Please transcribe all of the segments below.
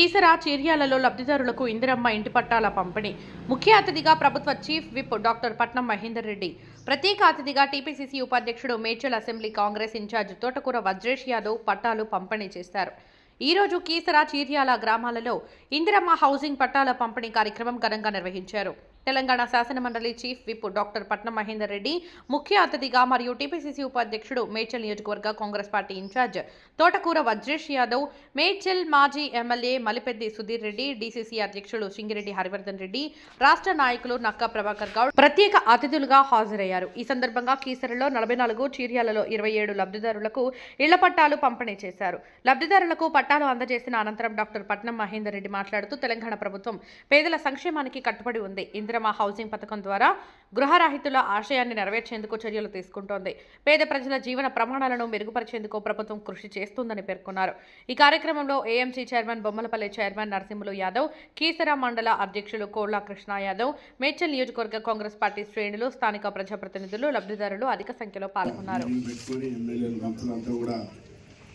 కీసరా చీర్యాలలో లబ్ధిదారులకు ఇందిరమ్మ ఇంటి పట్టాల పంపిణీ. ముఖ్య అతిథిగా ప్రభుత్వ చీఫ్ విప్ డాక్టర్ పట్నం మహేందర్ రెడ్డి. ప్రత్యేక అతిథిగా టీపీసీసీ ఉపాధ్యక్షుడు మేడ్చల్ అసెంబ్లీ కాంగ్రెస్ ఇన్ఛార్జ్ తోటకూర వజ్రేష్ యాదవ్ పట్టాలు పంపిణీ చేశారు. ఈ రోజు కీసరా చీర్యాల గ్రామాలలో ఇందిరమ్మ హౌసింగ్ పట్టాల పంపిణీ కార్యక్రమం ఘనంగా నిర్వహించారు. తెలంగాణ శాసనమండలి చీఫ్ విప్ డాక్టర్ పట్నం మహేందర్ రెడ్డి ముఖ్య అతిథిగా మరియు టీపీసీసీ ఉపాధ్యక్షుడు మేడ్చల్ నియోజకవర్గ కాంగ్రెస్ పార్టీ ఇన్ఛార్జ్ తోటకూర వజ్రేష్ యాదవ్ మేడ్చల్ మాజీ ఎమ్మెల్యే మలిపెద్ది సుధీర్ రెడ్డి డీసీసీ అధ్యక్షుడు సింగిరెడ్డి హరివర్ధన్ రెడ్డి రాష్ట్ర నాయకులు నక్కా ప్రభాకర్ గౌడ్ ప్రత్యేక అతిథులుగా హాజరయ్యారు. ఈ సందర్భంగా కీసరలో నలభై నాలుగు చీర్యాలలో ఇరవై ఏడు లబ్ధిదారులకు ఇళ్ళ పట్టాలు పంపిణీ చేశారు. లబ్ధిదారులకు పట్టాలు అందజేసిన అనంతరం డాక్టర్ పట్నం మహేందర్ రెడ్డి మాట్లాడుతూ తెలంగాణ ప్రభుత్వం పేదల సంక్షేమానికి కట్టుబడి ఉంది. ఇందిరమ హౌసింగ్ పథకం ద్వారా గృహరహితుల ఆశయాన్ని నెరవేర్చేందుకు చర్యలు తీసుకుంటోంది. పేద ప్రజల జీవన ప్రమాణాలను మెరుగుపరిచేందుకు ప్రభుత్వం కృషి చేస్తుందని పేర్కొన్నారు. ఈ కార్యక్రమంలో AMC chairman Bommalapalli chairman Narasimhulu Yadav Keesara మండల అధ్యక్షులు కోళ్ళ కృష్ణ యాదవ్ మేడ్చల్ నియోజకవర్గ కాంగ్రెస్ పార్టీ శ్రేణులు స్థానిక ప్రజాప్రతినిధులు లబ్ధిదారులు అధిక సంఖ్యలో పాల్గొన్నారు.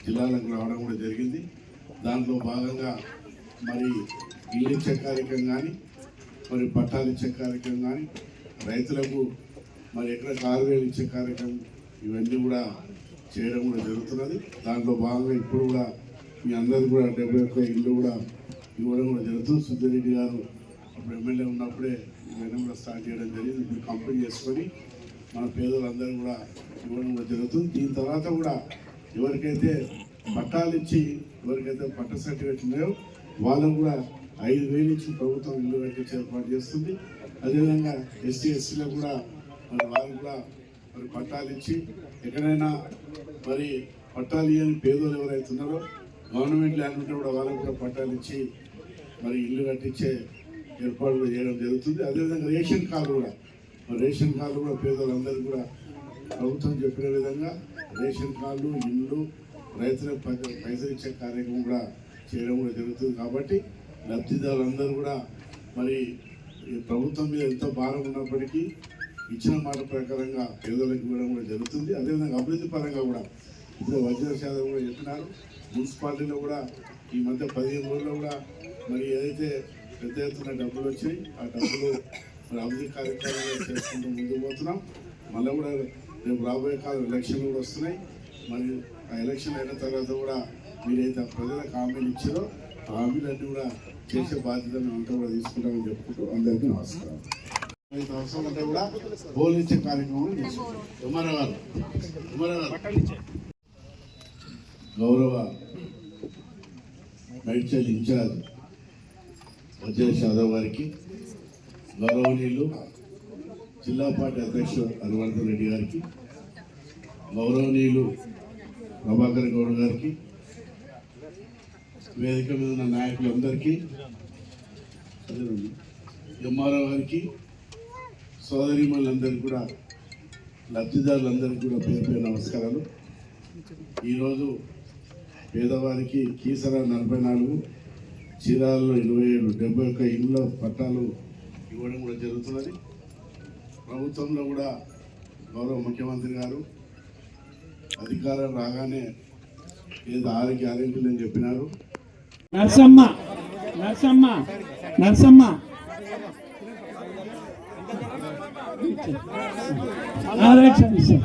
జిల్లాలకు రావడం కూడా జరిగింది. దాంట్లో భాగంగా మరి ఇల్లు కార్యక్రమం కానీ మరి పట్టాలు ఇచ్చే కార్యక్రమం కానీ రైతులకు మరి ఎక్కడ ఆరు ఇచ్చే కార్యక్రమం ఇవన్నీ కూడా చేయడం కూడా జరుగుతున్నది. దాంట్లో భాగంగా ఇప్పుడు కూడా మీ అందరికీ కూడా డెబ్బై ఒక్క ఇల్లు కూడా ఇవ్వడం కూడా జరుగుతుంది. సుద్దిరెడ్డి గారు అప్పుడు ఎమ్మెల్యే ఉన్నప్పుడే ఇవన్నీ కూడా స్టార్ట్ చేయడం జరిగింది. ఇప్పుడు కంప్లీట్ చేసుకొని మన పేదలందరూ కూడా ఇవ్వడం కూడా జరుగుతుంది. దీని తర్వాత కూడా ఎవరికైతే పట్టాలు ఇచ్చి ఎవరికైతే పట్ట సర్టిఫికేట్ ఉన్నాయో వాళ్ళకు కూడా ఐదు వేలు ఇచ్చి ప్రభుత్వం ఇల్లు కట్టించి ఏర్పాటు చేస్తుంది. అదేవిధంగా ఎస్సీ ఎస్సీలో కూడా మరి వాళ్ళు కూడా మరి పట్టాలు ఇచ్చి ఎక్కడైనా మరి పట్టాలు ఇవ్వని పేదోళ్ళు ఎవరైతే ఉన్నారో గవర్నమెంట్ ల్యాండ్ ఉంటే కూడా వాళ్ళకు కూడా పట్టాలు ఇచ్చి మరి ఇల్లు కట్టించే ఏర్పాట్లు చేయడం జరుగుతుంది. అదేవిధంగా రేషన్ కార్డు కూడా మరి రేషన్ కార్డు కూడా పేదలందరూ కూడా ప్రభుత్వం చెప్పిన విధంగా రేషన్ కార్డు ఇల్లు రైతులకు పైసలు ఇచ్చే కార్యక్రమం కూడా చేయడం కూడా జరుగుతుంది. కాబట్టి లబ్ధిదారులందరూ కూడా మరి ఈ ప్రభుత్వం మీద ఎంతో భారం ఉన్నప్పటికీ ఇచ్చిన మాట ప్రకారంగా పేదలకు ఇవ్వడం కూడా జరుగుతుంది. అదేవిధంగా అభివృద్ధి పరంగా కూడా ఇప్పుడు వజ్ర కూడా చెప్పినారు. మున్సిపాలిటీలో కూడా ఈ మధ్య పదిహేను రోజుల్లో కూడా మరి ఏదైతే పెద్ద ఎత్తున డబ్బులు వచ్చాయి ఆ డబ్బులు మరి అభివృద్ధి కార్యక్రమాలు చేసుకుంటూ ముందుకు పోతున్నాం. మళ్ళీ కూడా రేపు రాబోయే కాలం ఎలక్షన్లు కూడా వస్తున్నాయి. మరి ఆ ఎలక్షన్ అయిన తర్వాత కూడా మీరైతే ప్రజలకు హామీలు ఇచ్చారో హామీలన్నీ కూడా చేసే బాధ్యత అంతా కూడా తీసుకుంటామని చెప్పుకుంటూ అందరికీ నమస్కారం. ఐదు అవసరం అంటే కూడా బోధించే కార్యక్రమం చేసుకుంటాం ఉమర గౌరవ మేడ్చల్ ఇన్ఛార్జ్ వజ్రేష్ యాదవ్ గారికి గౌరవనీయులు జిల్లా పార్టీ అధ్యక్షుడు హరివర్ధన్ రెడ్డి గారికి గౌరవనీయులు ప్రభాకర్ గౌడ్ గారికి వేదిక మీద ఉన్న నాయకులందరికీ ఎంఆర్ఓ గారికి సోదరిమణులందరికీ కూడా లబ్ధిదారులందరికీ కూడా పేరు పేరు నమస్కారాలు. ఈరోజు పేదవారికి కీసర నలభై నాలుగు చీరాలలో ఇరవై ఏడు డెబ్బై ఒక్క ఇళ్ళ పట్టాలు ఇవ్వడం కూడా జరుగుతున్నది. ప్రభుత్వంలో కూడా గౌరవ ముఖ్యమంత్రి గారు అధికారం రాగానే ఏదో ఆరు గ్యారెంటీలు అని చెప్పినారు. నరసమ్మ నరసమ్మ నరసమ్మ. Right sir